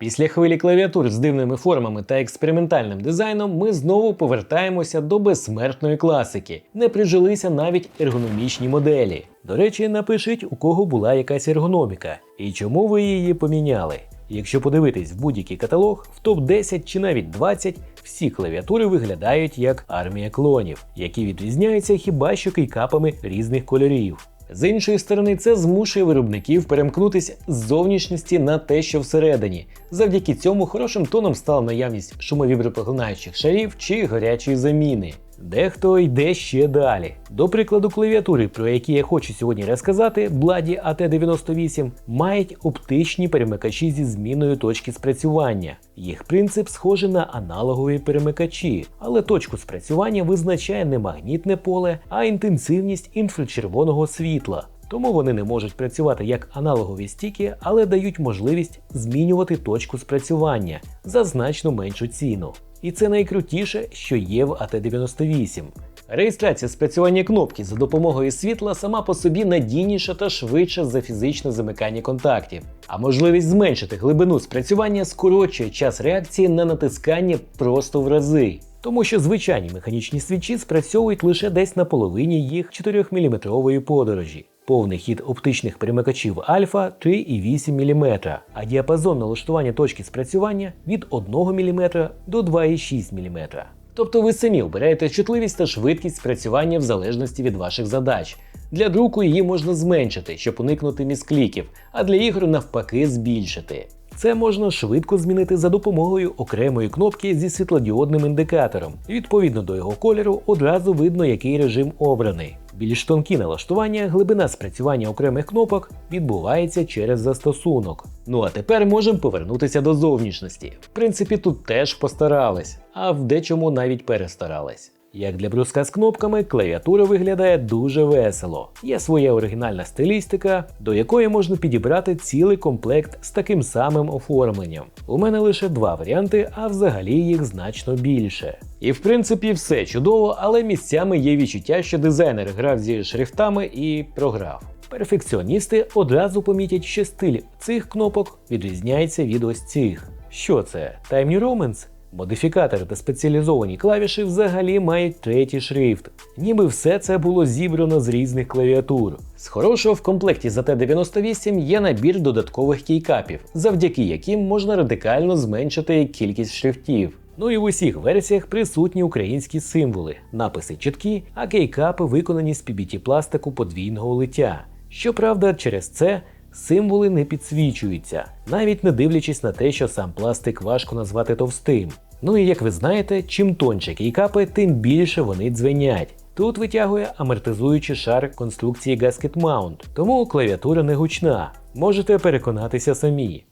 Після хвилі клавіатур з дивними формами та експериментальним дизайном ми знову повертаємося до безсмертної класики. Не прижилися навіть ергономічні моделі. До речі, напишіть, у кого була якась ергономіка і чому ви її поміняли. Якщо подивитись в будь-який каталог, в топ-10 чи навіть 20 всі клавіатури виглядають як армія клонів, які відрізняються хіба що кейкапами різних кольорів. З іншої сторони, це змушує виробників перемкнутися з зовнішності на те, що всередині. Завдяки цьому хорошим тоном стала наявність шумовібропоглинаючих шарів чи гарячої заміни. Дехто йде ще далі. До прикладу, клавіатури, про які я хочу сьогодні розказати, Бладі AT98 мають оптичні перемикачі зі зміною точки спрацювання. Їх принцип схожий на аналогові перемикачі, але точку спрацювання визначає не магнітне поле, а інтенсивність інфрачервоного світла. Тому вони не можуть працювати як аналогові стіки, але дають можливість змінювати точку спрацювання за значно меншу ціну. І це найкрутіше, що є в AT98. Реєстрація спрацювання кнопки за допомогою світла сама по собі надійніша та швидша за фізичне замикання контактів, а можливість зменшити глибину спрацювання скорочує час реакції на натискання просто в рази. Тому що звичайні механічні свічі спрацьовують лише десь на половині їх 4-мм подорожі. Повний хід оптичних перемикачів альфа 3,8 мм, а діапазон налаштування точки спрацювання від 1 мм до 2,6 мм. Тобто ви самі обираєте чутливість та швидкість спрацювання в залежності від ваших задач. Для друку її можна зменшити, щоб уникнути міскліків, а для ігор навпаки збільшити. Це можна швидко змінити за допомогою окремої кнопки зі світлодіодним індикатором. Відповідно до його кольору, одразу видно, який режим обраний. Більш тонкі налаштування, глибина спрацювання окремих кнопок відбувається через застосунок. Ну а тепер можемо повернутися до зовнішності. В принципі, тут теж постарались, а в дечому навіть перестарались. Як для бруска з кнопками, клавіатура виглядає дуже весело. Є своя оригінальна стилістика, до якої можна підібрати цілий комплект з таким самим оформленням. У мене лише два варіанти, а взагалі їх значно більше. І в принципі все чудово, але місцями є відчуття, що дизайнер грав зі шрифтами і програв. Перфекціоністи одразу помітять, що стиль цих кнопок відрізняється від ось цих. Що це? Time New? Модифікатори та спеціалізовані клавіші взагалі мають третій шрифт, ніби все це було зібрано з різних клавіатур. З хорошого в комплекті за Т98 є набір додаткових кейкапів, завдяки яким можна радикально зменшити кількість шрифтів. Ну і в усіх версіях присутні українські символи, написи чіткі, а кейкапи виконані з PBT пластику подвійного лиття. Щоправда, через це символи не підсвічуються, навіть не дивлячись на те, що сам пластик важко назвати товстим. Ну і як ви знаєте, чим тонче кейкапи, тим більше вони дзвенять. Тут витягує амортизуючий шар конструкції Gasket Mount, тому клавіатура не гучна. Можете переконатися самі.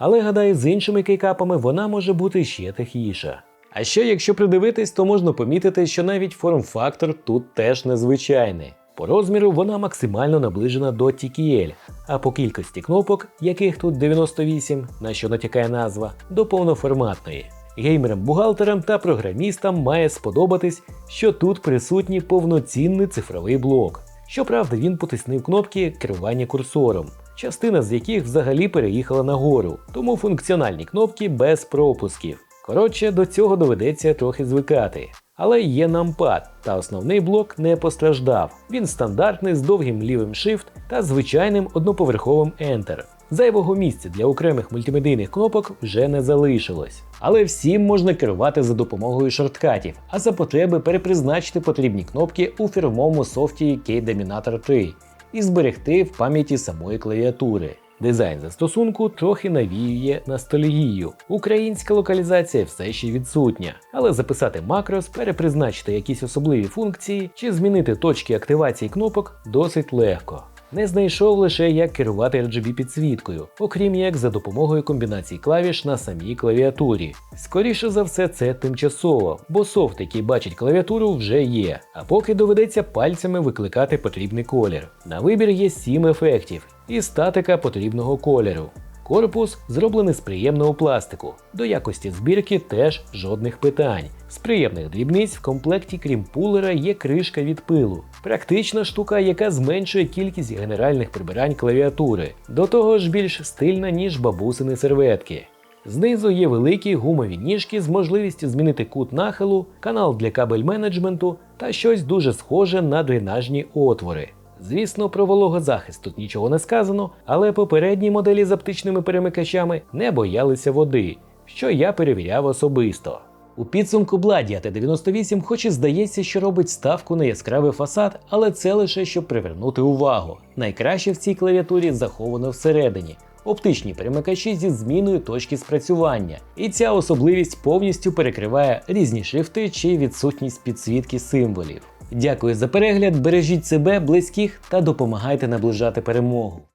Але гадаю, з іншими кейкапами вона може бути ще тихіша. А ще, якщо придивитись, то можна помітити, що навіть форм-фактор тут теж незвичайний. По розміру вона максимально наближена до TKL, а по кількості кнопок, яких тут 98, на що натякає назва, до повноформатної. Геймерам-бухгалтерам та програмістам має сподобатись, що тут присутній повноцінний цифровий блок. Щоправда, він потиснив кнопки керування курсором, частина з яких взагалі переїхала нагору, тому функціональні кнопки без пропусків. Коротше, до цього доведеться трохи звикати. Але є нампад, та основний блок не постраждав. Він стандартний з довгим лівим Shift та звичайним одноповерховим Enter. Зайвого місця для окремих мультимедійних кнопок вже не залишилось. Але всім можна керувати за допомогою шорткатів, а за потреби перепризначити потрібні кнопки у фірмовому софті K-Dominator 3 і зберегти в пам'яті самої клавіатури. Дизайн застосунку трохи навіює ностальгію. Українська локалізація все ще відсутня, але записати макрос, перепризначити якісь особливі функції чи змінити точки активації кнопок досить легко. Не знайшов лише як керувати RGB підсвіткою, окрім як за допомогою комбінацій клавіш на самій клавіатурі. Скоріше за все, це тимчасово, бо софт, який бачить клавіатуру, вже є. А поки доведеться пальцями викликати потрібний колір. На вибір є 7 ефектів і статика потрібного кольору. Корпус зроблений з приємного пластику. До якості збірки теж жодних питань. З приємних дрібниць в комплекті, крім пулера, є кришка від пилу. Практична штука, яка зменшує кількість генеральних прибирань клавіатури. До того ж більш стильна, ніж бабусини серветки. Знизу є великі гумові ніжки з можливістю змінити кут нахилу, канал для кабель менеджменту та щось дуже схоже на дренажні отвори. Звісно, про вологозахист тут нічого не сказано, але попередні моделі з оптичними перемикачами не боялися води, що я перевіряв особисто. У підсумку Bladia T98 хоч і здається, що робить ставку на яскравий фасад, але це лише щоб привернути увагу. Найкраще в цій клавіатурі заховано всередині. Оптичні перемикачі зі зміною точки спрацювання, і ця особливість повністю перекриває різні шрифти чи відсутність підсвітки символів. Дякую за перегляд, бережіть себе, близьких та допомагайте наближати перемогу.